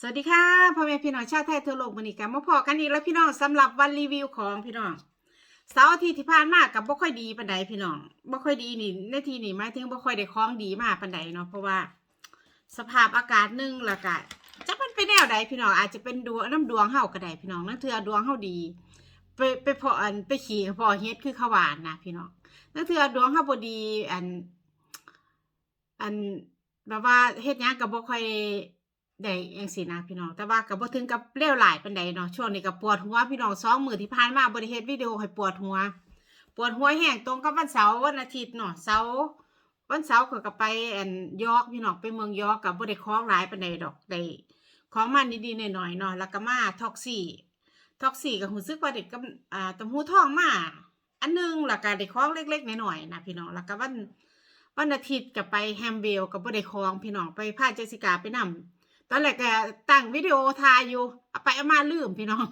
สวัสดีค่ะพ่อแม่พี่น้องชาวไทยทั่วโลกวันนี้กันมาพอกันอีกแล้วพี่น้องสำหรับวันรีวิวของพี่น้องเสาร์อาทิตย์ที่ผ่านมากับบ่ค่อยดีปานใดพี่น้องบ่ค่อยดีนี่ในทีนี่หมายถึงบ่ค่อยได้ของดีมากปานใดเนาะเพราะว่า สภาพอากาศหนึ่งละก็จักมันเป็นแนวใดพี่น้องอาจจะเป็นดวงน้ำดวงเฮาก็ได้พี่น้องนั่นเถือดวงเฮาดี ไปไปพออันไปขี่พอเฮ็ดคือขวานนะพี่น้องนั่นเถือดวงเฮาบ่ดีอัน อันแบบว่าเฮ็ดหยังก็บ่ค่อย ได้จังซี่นะพี่น้อง แต่ว่าก็บ่ถึงกับเลี้ยวร้ายปานใดเนาะช่วงนี้ก็ปวดหัวพี่น้องสองมือที่ผ่านมาบ่ได้เฮ็ดวิดีโอให้ปวดหัว ปวดหัวแห้งตรงกับวันเสาร์วันอาทิตย์เนาะเสาร์วันเสาร์ก็ก็ไปแอนยอกพี่น้องไปเมืองยอกก็บ่ได้องหลายปานใดดอกได้ของมันดีๆหน่อยๆเนาะแล้วก็มาท็อกซี่ท็อกซี่ก็รู้สึกว่าได้กับอ่าตำหูทองมาอันหนึงแล้วก็ได้ของเล็กๆหน้อยๆนะพี่น้องแล้วก็วันวันอาทิตย์ก็ไปแฮมเบลกับบ่ได้คองพี่น้องไปพาเจสสิกาไปนำ ตอนแรกก็ตั้งวิดีโอถ่ายอยู่ เอาไปเอามาลืมพี่น้อง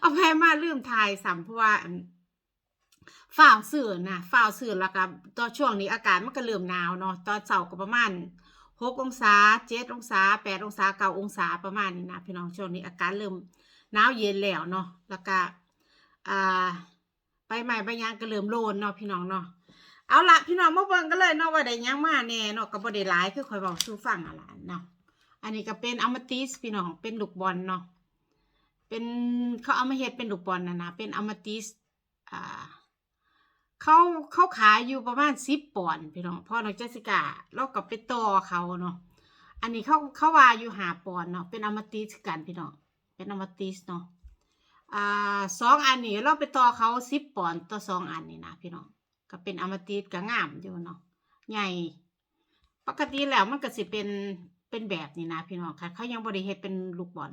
เอาไปมาลืมถ่ายสัมเพราะว่าฝ่าวสื่อนะฝ่าวสื่อแล้วก็ตอนช่วงนี้อากาศมันก็เริ่มหนาวเนาะตอนเช้าก็ประมาณหกองศาเจ็ดองศาแปดองศาเก้าองศาประมาณนี้นะพี่น้องช่วงนี้อากาศเริ่มหนาวเย็นแล้วเนาะแล้วก็อ่าใบไม้ใบหญ้าก็เริ่มโลนเนาะพี่น้องเนาะเอาละพี่น้องมาเบิ่งกันเลยเนาะว่าได้ยังมาแน่เนาะก็บ่ได้หลายคือข่อยบอกสู่ฟังอะล่ะเนาะ อันนี้ก็เป็นอมติสพี่น้องเป็นลูกบอลเนาะเป็นเขาเอามาเฮ็ดเป็นลูกบอลนะนะเป็นอมติสอ่าเขาเขาขายอยู่ประมาณ10ปอนด์พี่น้องพ่อน้องเจสสิก้าเราก็ไปต่อเขาเนาะอันนี้เขาเขาว่าอยู่5ปอนด์เนาะเป็นอมติสกันพี่น้องเป็นอมติสเนาะอ่าสองอันนี้เราไปต่อเขา10ปอนด์ต่อสองอันนี่นะพี่น้องก็เป็นอมติสก็งามอยู่เนาะใหญ่ ปกติแล้วมันก็สิเป็น เป็นแบบนี้นะพี่น้องค่ะ เขายังบริเฮ็ดเป็นลูกบอล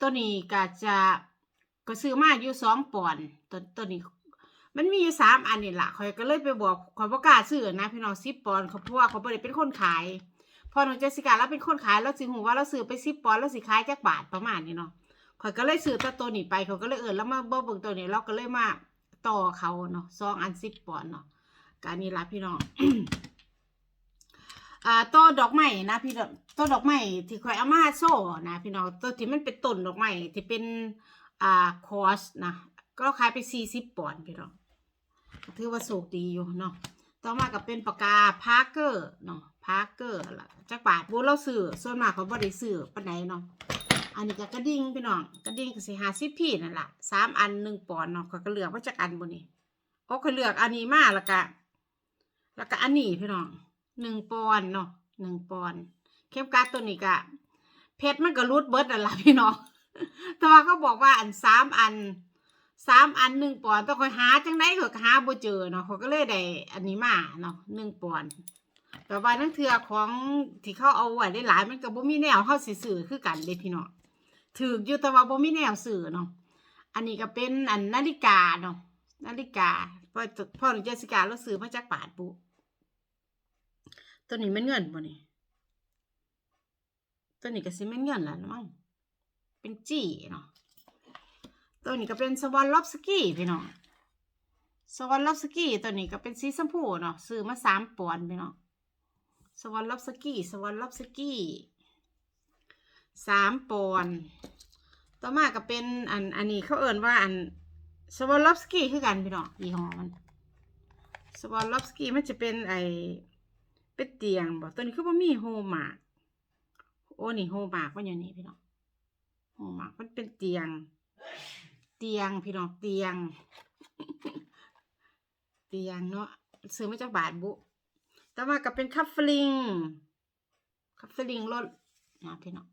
ตัวนี้ก็จะก็ซื้อมาอยู่สองปอนด์ตัวตัวนี้ มันมีอยู่สามอันนี่แหละข่อยก็เลยไปบอกขอยบ่กล้าซื้อนะพี่น้องสิบปอนเขาเพราะว่าเขาบ่ไดเป็นคนขาย พอหน้องเจสิกาแล้วเป็นคนขายแล้วสิหูว่าเราซื้อไปสิบปอนแล้วสิขายจักบาทประมาณนี้เนาะข่อยก็เลยซื้อตัวตัวนี้ไปเขาก็เลยเออแล้วมาเบิ่งตัวนี้เราก็เลยมาต่อเขาเนาะซองอันสิบปอนเนาะการนี้ละพี่น้อง อ่าต้นดอกไม้นะพี่น้องต้นดอกไม้ที่คอยเอามาโซ่นะพี่น้องต้นที่มันเป็นต้นดอกไม้ที่เป็นอ่าคอสนะก็ขายไปสี่สิบปอนด์พี่น้องถือว่าโชคดีอยู่เนาะต่อมาก็เป็นปากกาพาร์เกอร์เนาะพาร์เกอร์ล่ะจักบาทบูเราซื้อส่วนมากเขาบ่ได้ซื้อปานใดเนาะอันนี้ก็กระดิ่งพี่น้องกระดิ่งก็สิหาสิบพี่นั่นแหละสามอันหนึ่งปอนด์เนาะข้อยก็เลือกว่าจากอันบนนี้โอ้ข้อยเลือกอันนี้มาแล้วก็แล้วก็อันนี้พี่น้อง หนึ่งปอนเนาะหนึ่งปอนเข้มกัดตัวนี้ก็เพชรมันก็รูดเบิดนั่นแหละพี่น้องแต่ว่าเขาบอกว่าอันสามอันสามอันหนึ่งปอนต้องคอยหาจังไดก็หาบ่เจอเนาะเขาก็เลยได้อันนี้มาเนาะหนึ่งปอนแต่ว่านั่นเถือของที่เขาเอาไว้ได้หลายมันก็บ่มีแนวเข้าสิซื้อคือกันเด้พี่น้องถืออยู่แต่ว่าบ่มีแนวสื่อเนาะอันนี้ก็เป็นอันนาฬิกาเนาะนาฬิกาพ่อพ่อหนูเจสิกาเราซื้อมาจากบาทบุ ตัวนี้มันเงินบ่นี่ตัวนี้ก็สิแม่นเงินแล่ะมั้งเป็นจีเนาะตัวนี้ก็เป็นสวอนลอบสกี้พี่น้องสวอนลอบสกี้ตัวนี้ก็เป็นสีชมพูเนาะซื้อมาสามปอนด์พี่น้องสวอนลอบสกี้สวอนลอบสกี้สามปอนด์ต่อมาก็เป็นอันอันนี้เขาเอ่นว่าอันสวอลล็อฟสกี้คือกันพี่น้องยี่ห้อมันสวอลล็อฟสกี้มันจะเป็นไอ เป็นเตียงบ่ตัวนี้คือว่ามีโฮมากโอ้นี่โฮมากมันอยู่นี่พี่น้องโฮมากมันเป็นเตียง เตียงพี่น้องเตียง เตียงเนาะซื้อมาจากบาทบุ แต่อมาก็เป็นคัฟเฟลิงคัฟเฟลิงรถนะพี่น้อง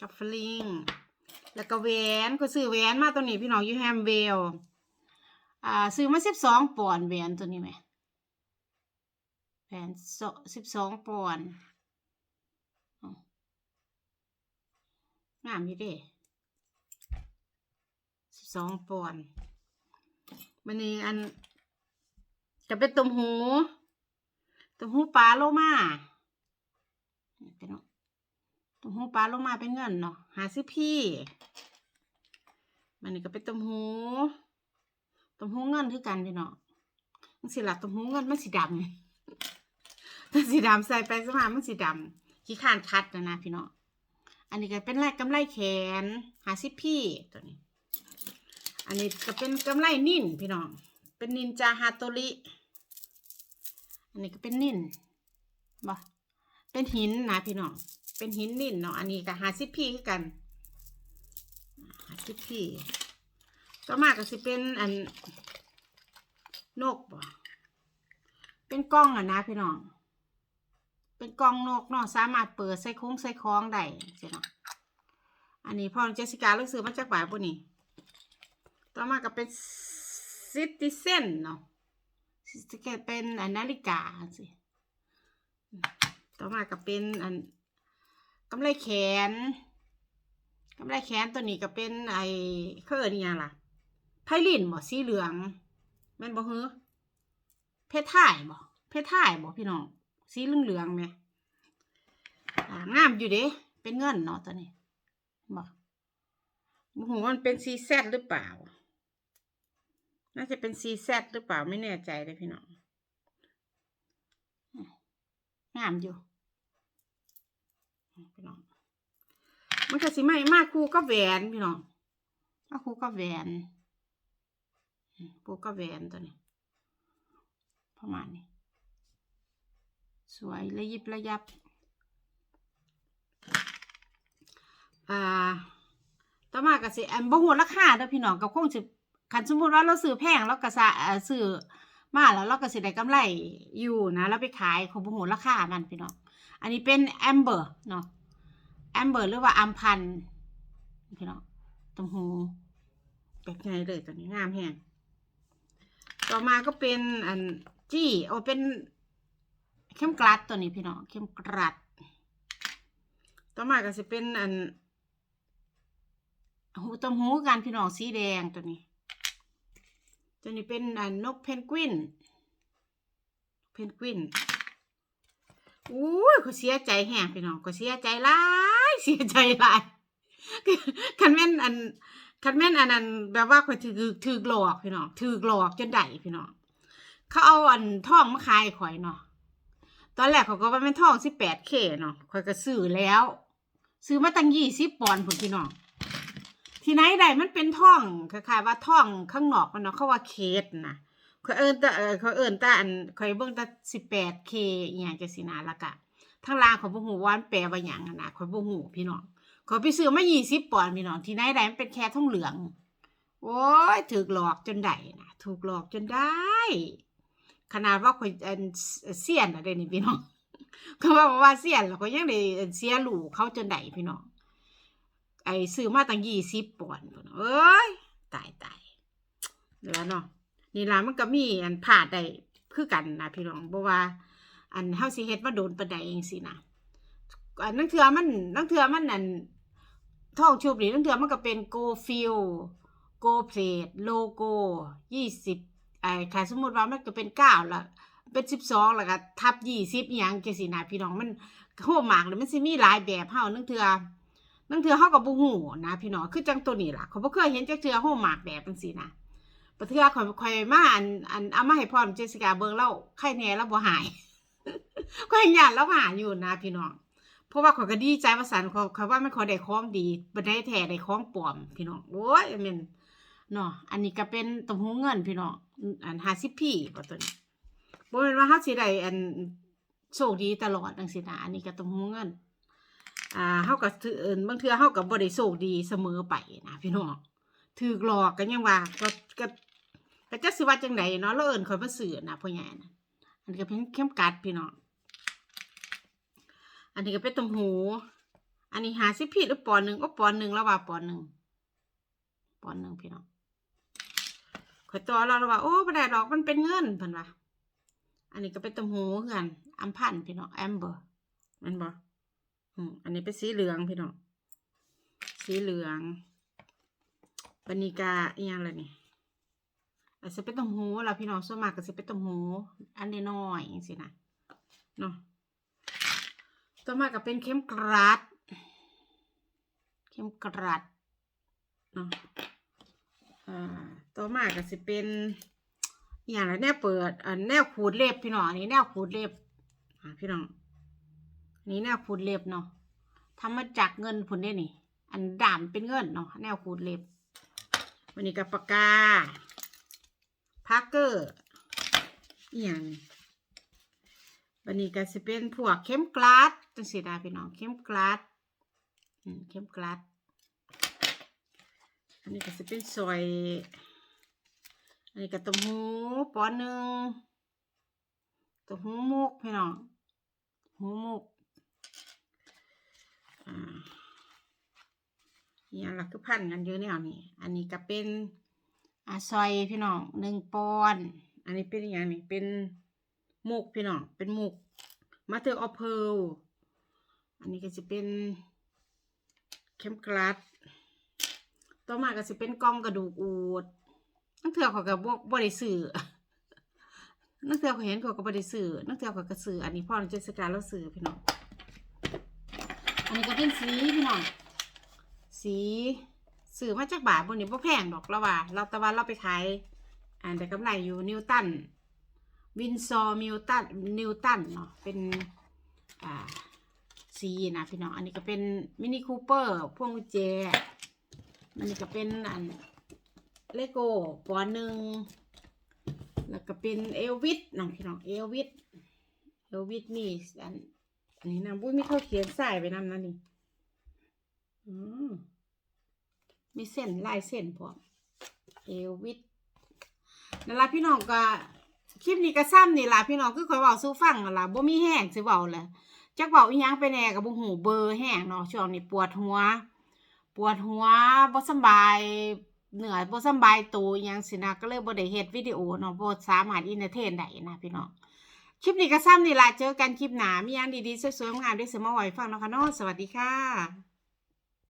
กับฟลิงแล้วก็แหวนก็ซื้อแหวนมาตัวนี้พี่น้องอยู่แฮมเวลอ่าซื้อมาสิบสองปอนด์แหวนตัวนี้ไหม แหวนสิบสองปอนด์งามอยู่ดิสิบสองปอนด์มันนี่อันจะเป็นตุ่มหูตุ่มหูปลาโลมานี่พี่น้องตุ่มหูปลาโลมาเป็นเงินเนาะหาซื้อพี่มันนี่ก็เป็นตุ่มหูตุ่มหูเงินคือกันพี่เนาะมันสิหลับตุ่มหูเงินมันสีดำ มันสีดำใส่ไปสมามันสีดำขี้ข้านคัดนะนะพี่เนาะอันนี้ก็เป็นลายกำไรแขนหาสิพี่ตัวนี้ อันนี้ก็เป็นกำไรนิ่นพี่น้องเป็นนินจาฮาโตริอันนี้ก็เป็นนิ่นบ่เป็นหินนะพี่น้องเป็นหินนิ่นเนาะอันนี้ก็หาสิพี่คือกันหาสิพี่ต่อมาก็สิเป็นอันนกบ่เป็นกล้องอะนะพี่น้อง เป็นกล้องนกเนาะสามารถเปิดใส่โค้งใส่คล้องได้สิเนาะอันนี้พ่อเจสสิกาเลือกซื้อมาจากบ่ายปุ่นี่ต่อมาก็เป็นซิติเซนเนาะซิติเซนเป็นอันนาฬิกาสิต่อมาก็เป็นอันกำไรแขนกำไรแขนตัวนี้ก็เป็นไอ้เขาเอิ้นอิหยังล่ะไพลินบ่สีเหลืองแม่นบ่ฮือเพชรถ่ายบ่เพชรถ่ายบ่พี่น้อง สีเหลืองๆแหม่อ่างามอยู่เด้เป็นเงินเนาะตัวนี้บอกบ่ฮู้ว่ามันเป็นซีแซดหรือเปล่า น่าจะเป็นซีแซดหรือเปล่าไม่แน่ใจเลยพี่น้องงามอยู่พี่น้องมันก็สิไม่มากคู่ก็แหวนพี่น้องมาคู่ก็แหวนคู่ก็แหวนตัวนี้ประมาณนี้ สวยระยิบระยับ อ่า ต่อมาก็สิอันบ่ฮู้ราคาเด้อพี่น้องก็คงสิคันสมมุติว่าเราซื้อแพงเราก็สะเออซื้อมาแล้วเราก็สิได้กำไรอยู่นะแล้วไปขายของบ่ฮู้ราคามันพี่น้อง อันนี้เป็นแอมเบอร์เนาะ แอมเบอร์หรือว่าอัมพันพี่น้องต้มหูแบบไงเลยตัวนี้งามแฮงต่อมาก็เป็นอันจี้โอเป็น เข้มกลัดตัวนี้พี่น้องเข้มกลัด ต่อมาก็สิเป็นอันหูต้มหูกันพี่น้องสีแดงตัวนี้ ตัวนี้เป็นอันนกเพนกวิน เพนกวินอุ้ยก็เสียใจแฮงพี่น้องก็เสียใจหลายเสียใจหลายคันแม่นอันคันแม่นอันนั้นแบบว่าข่อยถือถือหลอกพี่น้องถือหลอกจนได้พี่น้องเขาเอาอันท่องมาขายข่อยเนาะ ตอนแรกเขาก็ว่าเป็นทองสิบแปดเคเนาะข่อยก็ซื้อแล้ว ซื้อมาตั้งยี่สิบปอนด์พุ่นพี่น้อง ที่ไหนได้มันเป็นท่องคล้ายๆว่าท่องข้างนอกมันเนาะเขาว่าเคสนะเขาเอิ้นแต่เออเขาเอิ้นแต่อันเขาเบิ่งแต่สิบแปดเคอย่างจังซี่นะแล้วก็ทางล่างเขาบ่ฮู้ว่านแปลว่าหยังอะนะเขาบ่ฮู้พี่น้องเขาไปซื้อมา20ปอนด์พี่น้องที่ไหนได้มันเป็นแค่ทองเหลือง โอ้ยถูกหลอกจนได้นะถูกหลอกจนได้ ขนาดว่าข่อยอันเสียนอะเด้นี่พี่น้องเขาว่าว่าเสียนแล้วก็ยังได้เสียหลูเขาจนได้พี่น้องไอ้ซื้อมาตั้งยี่สิบปอนด์พุ่นเอ้ยตายตายเดี๋ยวเนาะนี่ล่ะมันก็มีอันพลาได้คือกันนะพี่น้องบ่ว่า อันเฮาสิเฮ็ดว่าโดนปานใดเองสินะอันนังเทื่อมันนั่งเทื่อมันอันท่องชุบนี่นังเทื่อมันก็เป็นโกฟิลโกเพลทโลโก้ยี่สิบ ไอ้ค่ะสมมติว่ามันก็เป็นเก้าละเป็นสิบสองแล้วก็ทับยี่สิบอหยังจังซี่นะพี่น้องมันโหมากเลยมันสิมีหลายแบบเฮานังเทื่อนั่นเถื่อเฮากับบ่ฮู้นะพี่น้องคือจังตัวนี้ล่ะเขาบ่เคยเห็นจักเทื่อโหมากแบบจังซี่นะปะเทื่อข่อยข่อยมาอันอันเอามาให้พรเจสิกาเบิ่งแล้วไข้แน่แล้วบ่หายข่อยญาติแล้วหายอยู่นะพี่น้องเพราะว่าขอยก็ดีใจว่าสันข่อข่อยว่ามันขอได้ของดีบ่ได้แท้ได้ของปลอมพี่น้องโอ้ยแม่นเนาะอันนี้ก็เป็นตมหูเงินพี่น้อง อัน50พี่บ่ตัวนี้บ่แม่นว่าเฮาสิได้อันโชคดีตลอดจังซี่นะอันนี้ก็ตมหูเงินอ่าเฮาก็ถือเอิ้นบางเทื่อเฮาก็บ่ได้โชคดีเสมอไปนะพี่น้องถูกหลอกกันยังว่าก็ก็ก็จักสิว่าจังไดเนาะแล้วเอิ้นเขามาซื้อนะพ่อใหญ่นะอันนี้ก็เป็นเข้มกัดพี่น้องอันนี้ก็เป็นต้มหู อันนี้50ผิดหรือปอนด์หนึ่งโอ้ปอนด์หนึ่งแล้วว่าปอนด์หนึ่งปอนด์หนึ่งพี่น้อง ข่อยต่อเราแล้วว่าโอ้บ่ได้ดอกมันเป็นเงินเพิ่นว่าอันนี้ก็เป็นต้มหูคือกันอัมพันพี่น้องแอมเบอร์แม่นบอืมอันนี้เป็นสีเหลืองพี่น้องสีเหลืองปานิกาอีหยังละนี่อาจจะเป็นต้มหูล่ะพี่น้องส่วนมากก็จะเป็นต้มหูอันน้อยๆอย่างสินะเนาะต่อมาก็เป็นเข้มกรัดเข้มกรัดเนาะอ่า ต่อมาก็จะเป็นอย่างละแนวเปิดอันแนวขูดเล็บพี่น้องอันนี้แนวขูดเล็บอ่าพี่น้องนนี้แนวขูดเล็บเนาะทำมาจากเงินผลได้นี่ อันด่ามเป็นเงินเนาะแนวขูดเล็บวันนี้กับปากกาพาร์เกอร์อย่างวันนี้ก็จะเป็นพวกเข้มกลาดจังสีดาพี่น้องเข้มกลาดเข้มกลาดอันนี้ก็จะเป็นซอย อันนี้ก็ต้มหูปอนหนึ่งต้มหูมุกพี่น้องหูมุกอ่าอย่างละคือพันกันเยอะแนวนี้ อันนี้ก็เป็นอาซอยพี่น้องหนึ่งปอน อันนี้เป็นอย่างนี้เป็นมุกพี่น้องเป็นมุกมาเตอร์ออเพลอันนี้ก็จะเป็นเข้มกลัด ต่อมาก็จะเป็นกล้องกระดูกอูด นักเถื่อเขาก็บ่บ่ได้ซื้อนักเถื่อเขาเห็นเขาก็บ่ได้ซื้อนักเถื่อเขาก็ซื้ออันนี้พ่อในเทศกาลเราซื้อพี่น้องอันนี้ก็เป็นสีพี่น้องสีซื้อมาจากบาทบนนี้บ่แพงดอกเราว่า เราต่ว่าเราไปขายอ่านแต่กำไรอยู่นิวตันวินซอร์มิวตันนิวตันเนาะเป็นอ่าสีนะพี่น้องอันนี้ก็เป็นมินิคูเปอร์พวงกุญแจอันนี้ก็เป็นอัน เลโก้ปอนหนึ่งแล้วก็เป็นเอลวิสน้องพี่น้องเอลวิสเอลวิสนี่อันอันนี้นะบุ้ยมีเขาเขียนใส่ไปนำนะนี่อืมมีเส้นลายเส้นพร้อมเอลวิสนั่นละพี่น้องก็คลิปนี้ก็ซ้ำนี่ล่ะพี่น้องคือคอยเว้าสู้ฟังนั่นล่ะบ่มีแห้งสิเว้าแหละจักเว้าอีหยังไปแหน่ก็บ่ฮู้เบอร์แห้งเนาะช่วงนี้ปวดหัว ปวดหัวบ่สบาย เหนื่อยบ่สบายตัวอหยังสินะก็เลยบ่ได้เฮ็ดวิดีโอเนาะบ่สามารถอินเทอร์เทนได้นะพี่น้องคลิปนี้ก็ซ้ำนี่ล่ะเจอกันคลิปหน้ามีหยังดีๆสวยๆงามๆได้เสมอไว้ฟังเนาะค่ะเนาะสวัสดีค่ะ